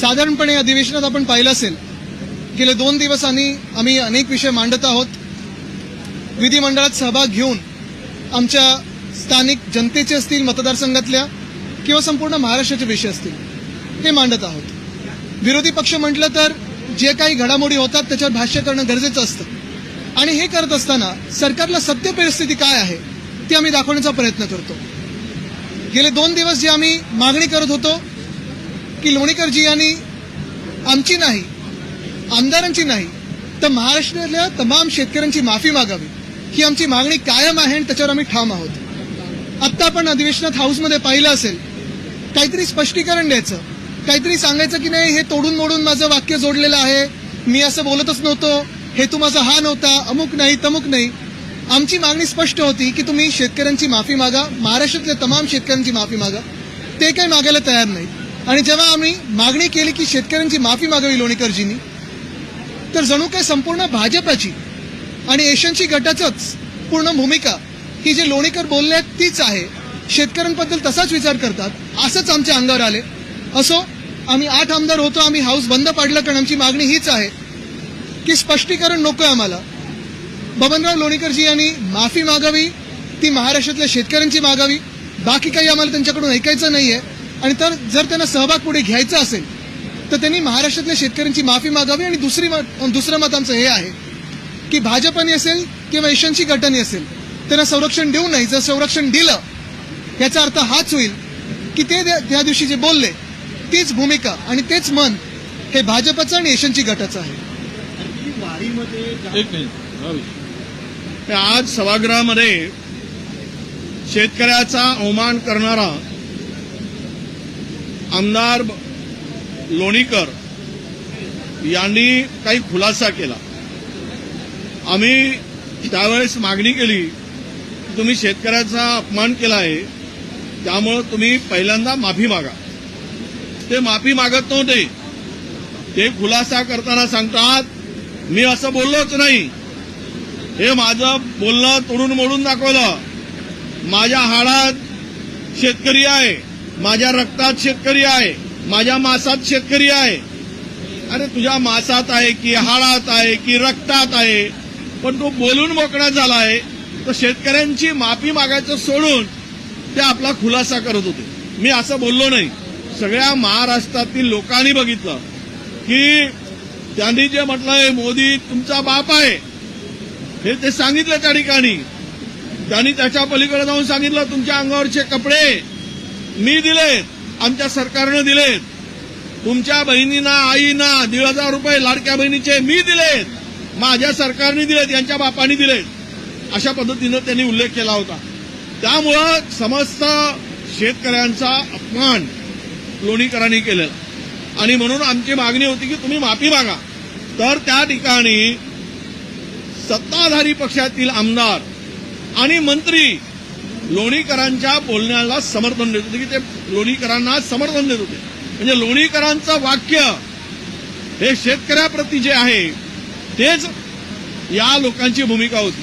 साधारणपणे अधिवेशनात आपण पाहिलं असेल गेले दोन दिवस आम्ही आम्ही अनेक विषय मांडत आहोत. विधिमंडळात सहभाग घेऊन आमच्या स्थानिक जनतेचे असतील मतदारसंघातल्या किंवा संपूर्ण महाराष्ट्राचे विषय असतील हे मांडत आहोत. विरोधी पक्ष म्हटलं तर जे काही घडामोडी होतात त्याच्यावर भाष्य करणं गरजेचं असतं. आणि हे करत असताना सरकारला सत्य परिस्थिती काय आहे ती आम्ही दाखवण्याचा प्रयत्न करतो. गेले दोन दिवस जे आम्ही मागणी करत होतो की लोणीकरजी यांनी आमची नाही आमदारांची नाही तर महाराष्ट्रातल्या तमाम शेतकऱ्यांची माफी मागावी. ही आमची मागणी कायम आहे आणि त्याच्यावर आम्ही ठाम आहोत. आत्ता आपण अधिवेशनात हाऊसमध्ये पाहिलं असेल काहीतरी स्पष्टीकरण द्यायचं. काहीतरी सांगायचं की नाही हे तोडून मोडून माझं वाक्य जोडलेलं आहे. मी असं बोलतच नव्हतो. हेतू माझा हा नव्हता. अमुक नाही तमुक नाही. आमची मागणी स्पष्ट होती की तुम्ही शेतकऱ्यांची माफी मागा महाराष्ट्रातल्या तमाम शेतकऱ्यांची माफी मागा. ते काही मागायला तयार नाहीत. आणि जेव्हा आम्ही मागणी केली की शेतकऱ्यांची माफी मागावी लोणीकरजींनी तर जणू काय संपूर्ण भाजपाची आणि एशियनची गटाचंच पूर्ण भूमिका ही जे लोणीकर बोलले आहेत तीच आहे. शेतकऱ्यांबद्दल तसाच विचार करतात असंच आमच्या अंगावर आले. असो आम्ही आठ आमदार होतो आम्ही हाऊस बंद पाडलं कारण आमची मागणी हीच आहे की स्पष्टीकरण नको आहे आम्हाला. बबनराव लोणीकरजी यांनी माफी मागावी ती महाराष्ट्रातल्या शेतकऱ्यांची मागावी बाकी काही आम्हाला त्यांच्याकडून ऐकायचं नाही आहे आणि तर जर त्यांना सहभाग पुढे घ्यायचा असेल तर त्यांनी महाराष्ट्रातल्या शेतकऱ्यांची माफी मागावी आणि दुसरी मत दुसरं मत आमचं हे आहे की भाजपने असेल किंवा एशियनची गटाने असेल त्यांना संरक्षण देऊ नये. जर संरक्षण दिलं याचा अर्थ हाच होईल की ते त्या दिवशी जे बोलले तीच भूमिका आणि तेच मन हे भाजपचं आणि एशियनची गटाचं आहे. एक मिनिट. ते आज सभागृहामध्ये शेतकऱ्याचा अवमान करणारा आमदार लोणीकर यांनी काही खुलासा केला. आम्ही त्यावेळेस मागणी केली की तुम्ही शेतकऱ्याचा अपमान केला आहे त्यामुळं तुम्ही पहिल्यांदा माफी मागा. ते माफी मागत नव्हते. ते खुलासा करताना सांगतात मी असं बोललोच नाही. हे माझं बोलणं तोडून मोडून दाखवलं. माझ्या हाडात शेतकरी आहे. माझ्या रक्तात शेतकरी आहे. माझ्या मासात शेतकरी आहे. अरे तुझ्या मासात आहे की हाडात आहे की रक्तात आहे. पण तो बोलून मोकळा झाला आहे तर शेतकऱ्यांची माफी मागायचं सोडून ते आपला खुलासा करत होते. मी असं बोललो नाही. सगळ्या महाराष्ट्रातील लोकांनी बघितलं की त्यांनी जे म्हटलंय मोदी तुमचा बाप आहे. हे ते सांगितलं त्या ठिकाणी. त्यांनी त्याच्या पलीकडे जाऊन सांगितलं तुमच्या अंगावरचे कपडे मी दिलेत. आमच्या सरकारनं दिलेत. तुमच्या बहिणींना आईना दीड हजार रुपये लाडक्या बहिणीचे मी दिलेत. माझ्या सरकारने दिलेत यांच्या बापाने दिलेत. अशा पद्धतीनं त्यांनी उल्लेख केला होता. त्यामुळं समस्त शेतकऱ्यांचा अपमान लोणीकरांनी केलेला. आणि म्हणून आमची मागणी होती की तुम्ही माफी मागा. तर त्या ठिकाणी सत्ताधारी पक्षातील आमदार आणि मंत्री लोणीकरांच्या बोलण्याला समर्थन देत होते की ते लोणीकरांना समर्थन देत होते. म्हणजे लोणीकरांचं वाक्य हे शेतकऱ्याप्रती जे आहे तेच या लोकांची भूमिका होती.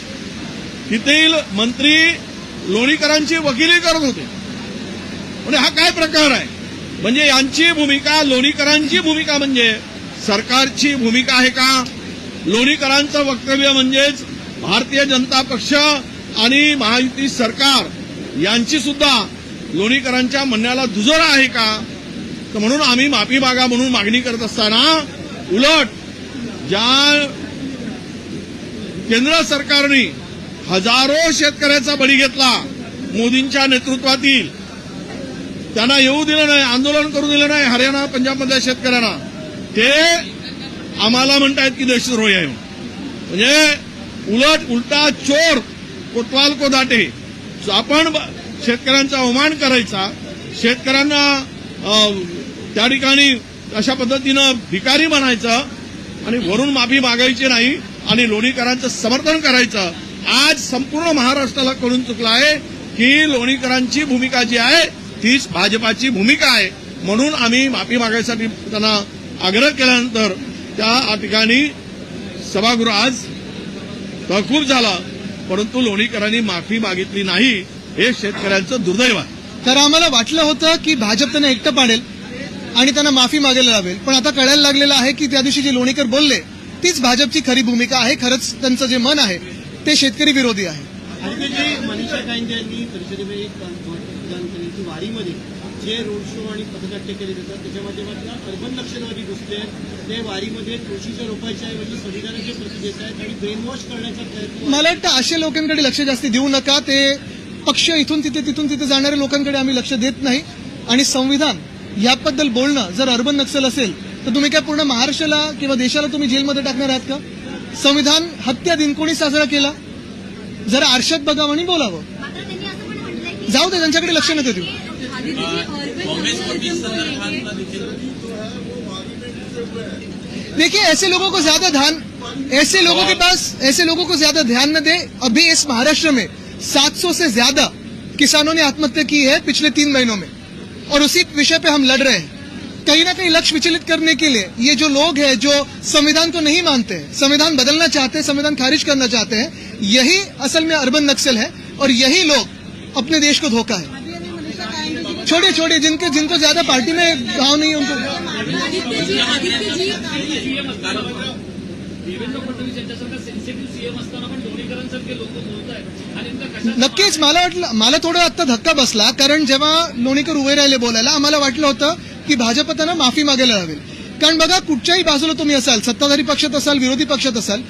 तिथील मंत्री लोणीकरांची वकिली करत होते. म्हणजे हा काय प्रकार आहे? म्हणजे यांची भूमिका लोणीकरांची भूमिका म्हणजे सरकारची भूमिका आहे का? लोणीकरांचं वक्तव्य म्हणजेच भारतीय जनता पक्ष आणि महायुती सरकार यांची सुद्धा लोणीकरांच्या म्हणण्याला दुजोरा आहे का? तर म्हणून आम्ही माफी मागा म्हणून मागणी करत असताना उलट ज्या केंद्र सरकारने हजारो शेतकऱ्याचा बळी घेतला मोदींच्या नेतृत्वातील त्यांना येऊ दिलं नाही आंदोलन करू दिलं नाही हरियाणा पंजाबमधल्या शेतकऱ्यांना ते आम्हाला म्हणतायत की देशद्रोही आहे म्हणजे उलट उलटा चोर कोतवाल को दाटे आपण ब- शेतकऱ्यांचा अवमान करायचा शेतकऱ्यांना त्या ठिकाणी अशा पद्धतीनं भिकारी म्हणायचं आणि वरून माफी मागायची नाही आणि लोणीकरांचं समर्थन करायचं आज संपूर्ण महाराष्ट्राला कळून चुकलं आहे की लोणीकरांची भूमिका जी आहे तीच भाजपाची भूमिका आहे. म्हणून आम्ही माफी मागायसाठी त्यांना आग्रह केल्यानंतर त्या ठिकाणी सभागृह आज तहकूब झाला. परंतु लोणीकरांनी माफी मागितली नाही हे शेतकऱ्यांचं दुर्दैव आहे तर आम्हाला वाटलं होतं की भाजप त्यांना एकटं पाडेल आणि त्यांना माफी मागायला लावेल पण आता कळायला लागलेलं आहे की त्या दिवशी जे लोणीकर बोलले तीच भाजपची खरी भूमिका आहे खरंच त्यांचं जे मन आहे ते शेतकरी विरोधी आहे मनीषा गांधी यांनी परिषदेमध्ये वारीमध्ये जे रोड शो आणि पथनाट्य केले जातात त्याच्या माध्यमातून अर्बन नक्षलवादी घुसले आहेत. ते वारीमध्ये तुळशीच्या रोपाच्या ऐवजी संविधानाचे प्रती देत आहेत आणि ब्रेन वॉश करण्याचा प्रयत्न मला वाटतं अशा लोकांकडे लक्ष जास्ती देऊ नका. ते पक्ष इथून तिथे तिथून तिथे जाणाऱ्या लोकांकडे आम्ही लक्ष देत नाही. आणि संविधान याबद्दल बोलणं जर अर्बन नक्सल असेल तर तुम्ही काय पूर्ण महाराष्ट्राला किंवा देशाला तुम्ही जेलमध्ये टाकणार आहात का? संविधान हत्या दिन कोणी साजरा केला? जरा आरशात बघावं आणि बोलावं. मात्र त्यांनी असं पण म्हटलंय की जाऊ दे त्यांच्याकडे लक्ष नका देऊ. देखिए, ऐसे लोगों को ज़्यादा ध्यान ऐसे लोगों के पास ऐसे लोगों को ज़्यादा ध्यान न दे। अभी इस महाराष्ट्र में 700 से ज़्यादा किसानों ने आत्महत्या की है पिछले तीन महीनों में। और उसी विषय पे हम लड़ रहे हैं। कहीं ना कहीं लक्ष्य विचलित करने के लिए ये जो लोग हैं, जो संविधान को नहीं मानते हैं, संविधान बदलना चाहते हैं, संविधान खारिज करना चाहते हैं, यही असल में अर्बन नक्सल है और यही लोग अपने देश को धोखा है। छोड़िए छोड़िए जिनके जिनको ज्यादा पार्टी में गाँव नहीं है उनको। नक्कीच मला वाटलं मला थोडं आता धक्का बसला कारण जेव्हा लोणीकर उभे राहिले बोलायला आम्हाला वाटलं होतं की भाजप त्यांना माफी मागायला लावेल कारण बघा कुठच्याही बाजूला तुम्ही असाल सत्ताधारी पक्षात असाल विरोधी पक्षात असाल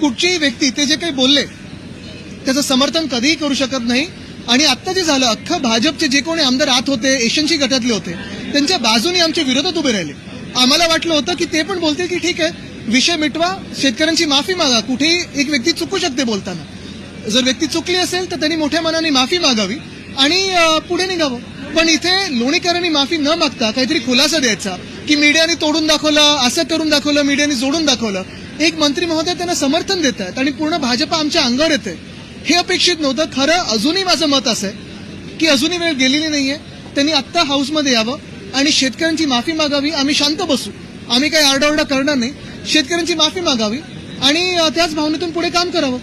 कुठचीही व्यक्ती ते जे काही बोलले त्याचं समर्थन कधीही करू शकत नाही. आणि आत्ता जे झालं अख्खं भाजपचे जे कोणी आमदार आत होते एशियनशी गटातले होते त्यांच्या बाजूने आमच्या विरोधात उभे राहिले. आम्हाला वाटलं होतं की ते पण बोलतील की ठीक आहे विषय मिटवा शेतकऱ्यांची माफी मागा. कुठेही एक व्यक्ती चुकू शकते बोलताना. जर व्यक्ती चुकली असेल तर त्यांनी मोठ्या मनाने माफी मागावी आणि पुढे निघावं. पण इथे लोणीकरांनी माफी न मागता काहीतरी खुलासा द्यायचा की मीडियाने तोडून दाखवलं असं करून दाखवलं मीडियाने जोडून दाखवलं. एक मंत्री महोदय त्यांना समर्थन देत आहेत आणि पूर्ण भाजप आमच्या अंगावर येते हे अपेक्षित नव्हतं. खरं अजूनही माझं मत असं आहे की अजूनही वेळ गेलेली नाहीये. त्यांनी आत्ता हाऊसमध्ये यावं आणि शेतकऱ्यांची माफी मागावी. आम्ही शांत बसू. आम्ही काही आरडाओरडा करणार नाही. शेतकऱ्यांची माफी मागावी आणि त्याच भावनेतून पुढे काम करावं.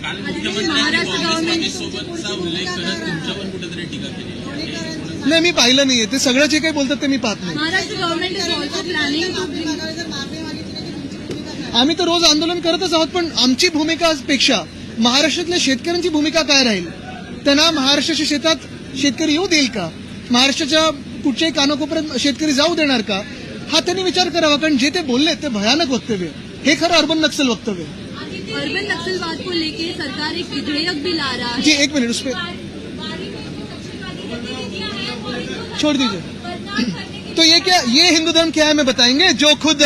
नाही मी पाहिलं नाहीये. ते सगळं जे काही बोलतात ते मी पाहत नाही. आम्ही तर रोज आंदोलन करतच आहोत पण आमची भूमिका पेक्षा महाराष्ट्रातल्या शेतकऱ्यांची भूमिका काय राहील त्यांना महाराष्ट्राच्या शेतात शेतकरी येऊ देईल का महाराष्ट्राच्या कुठच्याही कानाकोपऱ्यात शेतकरी जाऊ देणार का हा त्यांनी विचार करावा कारण जे ते बोलले ते भयानक वक्तव्य. हे खरं अर्बन नक्सल वक्तव्य. अर्बन नक्सलवाद को लेके सरकार एक विधेयक भी ला रहा है जी एक मिनट उस पर छोड़ दीजिए तो ये क्या ये हिंदू धर्म क्या है हमें बताएँगे? जो खुद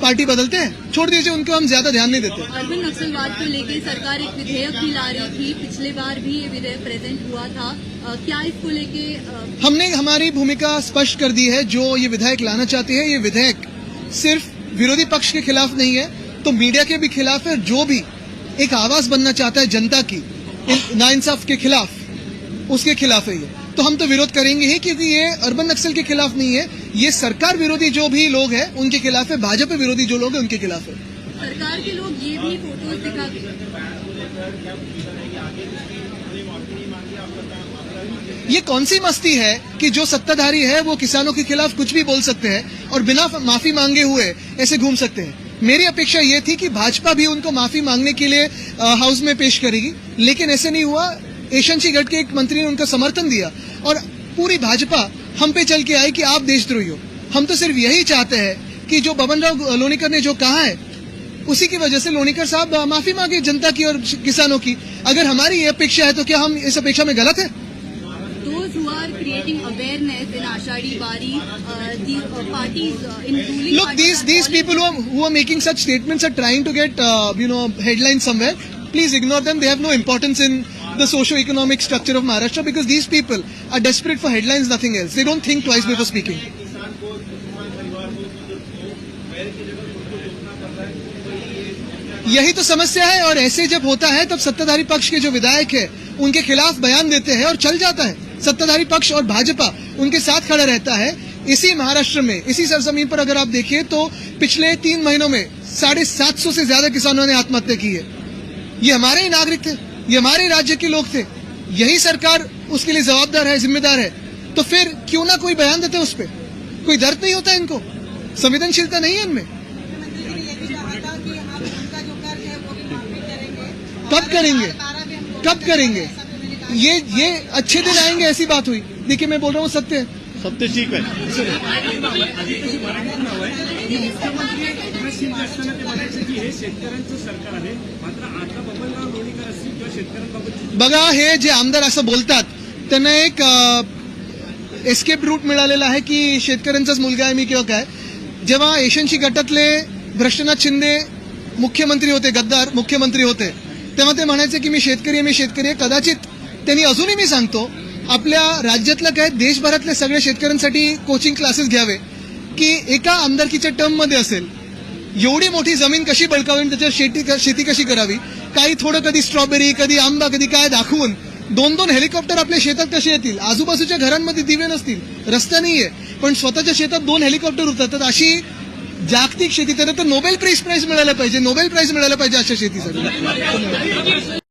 पार्टी बदलते हैं। छोड़ दीजिए उनको हम ज़्यादा ध्यान नहीं देते। अर्बन नक्सलवाद को लेके सरकार एक विधेयक भी ला रही थी। पिछले बार भी ये विधेयक प्रेजेंट हुआ था। अ, क्या इसको लेके हमने हमारी भूमिका स्पष्ट कर दी है जो ये विधेयक लाना चाहती है ये विधेयक सिर्फ़ विरोधी पक्ष के खिलाफ नहीं है तो मीडिया के भी खिलाफ है जो भी एक आवाज़ बनना चाहता है जनता की नाइंसाफ के खिलाफ उसके खिलाफ है ये। तो हम तो विरोध करेंगे ही क्योंकि ये अर्बन नक्सल के खिलाफ नहीं है। ये सरकार विरोधी जो भी लोग हैं उनके खिलाफ है। भाजपा विरोधी जो लोग हैं उनके खिलाफ है। सरकार के लोग ये भी फ़ोटोज़ दिखा ये कौन सी मस्ती है कि जो सत्ताधारी है वो किसानों के खिलाफ कुछ भी बोल सकते हैं और बिना माफ़ी मांगे हुए ऐसे घूम सकते हैं? मेरी अपेक्षा ये थी कि भाजपा भी उनको माफ़ी मांगने के लिए हाउस में पेश करेगी लेकिन ऐसे नहीं हुआ। एशियन सी गढ़ के एक मंत्री ने उनका समर्थन दिया और पूरी भाजपा हम पे चल के आई कि आप देशद्रोही हो। हम तो सिर्फ़ यही चाहते हैं कि जो बबन राव लोनिकर ने जो कहा है उसी की वजह से लोनीकर साहब माफ़ी मांगे जनता की और किसानों की। अगर हमारी ये अपेक्षा है तो क्या हम इस अपेक्षा में गलत है? Look these these people making such statement are trying to get you know headline somewhere please ignore them they have no importance in the socio-economic structure of Maharashtra because these people are desperate for headlines, nothing else. They don't think twice before speaking. यही तो समस्या है और ऐसे जब होता है तब सत्ताधारी पक्ष के जो विधायक है उनके खिलाफ बयान देते हैं और चल जाता है सत्ताधारी पक्ष और भाजपा उनके साथ खड़ा रहता है इसी महाराष्ट्र में इसी सरजमीन पर अगर आप देखिए तो पिछले तीन महीनों में साढ़े सात सौ से ज़्यादा किसानों ने आत्महत्या की है ये हमारे ही नागरिक थे ये हमारे राज्य के लोग थे यही सरकार उसके लिए जवाबदार है जिम्मेदार है तो फिर क्यों ना कोई बयान देते उस पर कोई दर्द नहीं होता इनको संवेदनशीलता नहीं है इनमें मुख्यमंत्री ने ये भी कहा था कि हम उनका जो कर्ज है वो भी माफ़ी करेंगे कब करेंगे कब करेंगे ये ये अच्छे दिन आएँगे ऐसी बात हुई देखिए मैं बोल रहा हूँ सत्य सत्य ठीक आहे निश्चित असताना ते म्हणायचं की हे शेतकऱ्यांचं सरकार आहे. मात्र आता बबनराव लोणीकर असतील किंवा शेतकऱ्यांबाबत बघा हे जे आमदार असं बोलतात त्यांना एक एस्केप रूट मिळालेला आहे की शेतकऱ्यांचाच मुलगा आहे मी किंवा काय. जेव्हा एशियनशी गटातले भ्रष्टनाथ शिंदे मुख्यमंत्री होते गद्दार मुख्यमंत्री होते तेव्हा ते म्हणायचे की मी शेतकरी आहे मी शेतकरी आहे. कदाचित त्यांनी अजूनही मी सांगतो आपल्या राज्यातलं काय देशभरातल्या सगळ्या शेतकऱ्यांसाठी कोचिंग क्लासेस घ्यावे की एका आमदारकीच्या टर्ममध्ये असेल. एवढी मोठी जमीन कशी बळकावून त्याच्यावर शेती शेती कशी करावी? काही थोडं कधी स्ट्रॉबेरी कधी आंबा कधी काय दाखवून दोन दोन हेलिकॉप्टर आपल्या शेतात कसे येतील? आजूबाजूच्या घरांमध्ये दिवे नसतील रस्ता नाहीये. पण स्वतःच्या शेतात दोन हेलिकॉप्टर उतरतात अशी जागतिक शेती तर नोबेल प्राईज प्राईज मिळायला पाहिजे नोबेल प्राईज मिळायला पाहिजे अशा शेतीसाठी.